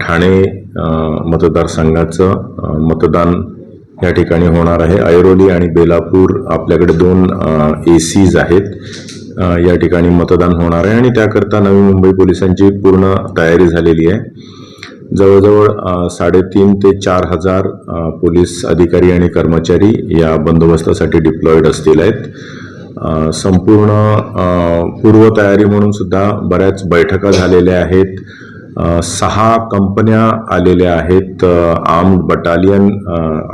ठाणे मतदारसंघाचं मतदान या ठिकाणी होणार आहे. ऐरोली आणि बेलापूर आपल्याकडे दोन ए सीज आहेत. या ठिकाणी मतदान होणार आहे आणि त्याकरता नवी मुंबई पोलिसांची पूर्ण तयारी झालेली आहे. जवळजवळ साडेतीन ते चार हजार पोलीस अधिकारी आणि कर्मचारी या बंदोबस्तासाठी डिप्लॉईड असतील आहेत. संपूर्ण पूर्वतयारी म्हणून सुद्धा बऱ्याच बैठका झालेल्या आहेत. सहा कंपन्या आलेल्या आहेत आर्म्ड बटालियन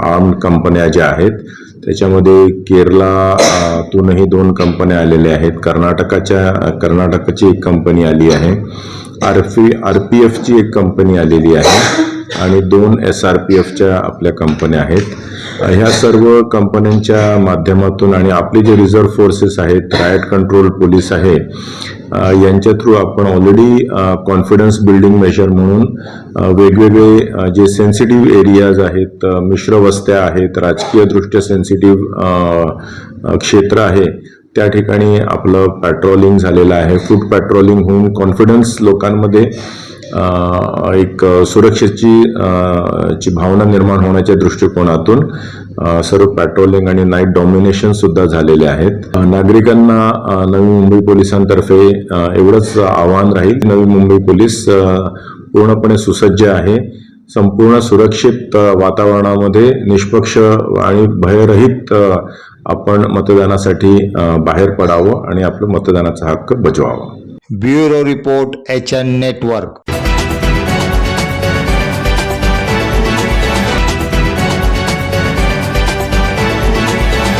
आर्म्ड कंपन्या ज्या आहेत त्याच्यामध्ये केरलातूनही दोन कंपन्या आलेल्या आहेत. कर्नाटकाच्या कर्नाटकाची एक कंपनी आली आहे. आर पी आर पी एफची एक कंपनी आलेली आहे. आणि दोन एस आर पी एफच्या आपल्या कंपन्या आहेत. ह्या सर्व कंपन्यांच्या माध्यमातून आणि आपले जे रिझर्व्ह फोर्सेस आहेत रायट कंट्रोल पोलीस आहे यांच्या थ्रू आपण ऑलरेडी कॉन्फिडन्स बिल्डिंग मेजर म्हणून वेगवेगळे जे सेन्सिटिव्ह एरियाज आहेत मिश्र वस्त्या आहेत राजकीयदृष्ट्या सेन्सिटिव्ह क्षेत्र आहे त्या ठिकाणी आपलं पॅट्रोलिंग झालेलं आहे. फूड पॅट्रोलिंग होऊन कॉन्फिडन्स लोकांमध्ये एक सुरक्षेची ची भावना निर्माण होण्याच्या दृष्टिकोनातून सर्व पॅट्रोलिंग आणि नाईट डॉमिनेशन सुद्धा झालेले आहेत. नागरिकांना नवी मुंबई पोलिसांतर्फे एवढंच आव्हान राहील नवी मुंबई पोलीस पूर्णपणे सुसज्ज आहे. संपूर्ण सुरक्षित वातावरणामध्ये निष्पक्ष आणि भयरहित आपण मतदानासाठी बाहेर पडावं आणि आपलं मतदानाचा हक्क बजवावा. Bureau report H N network.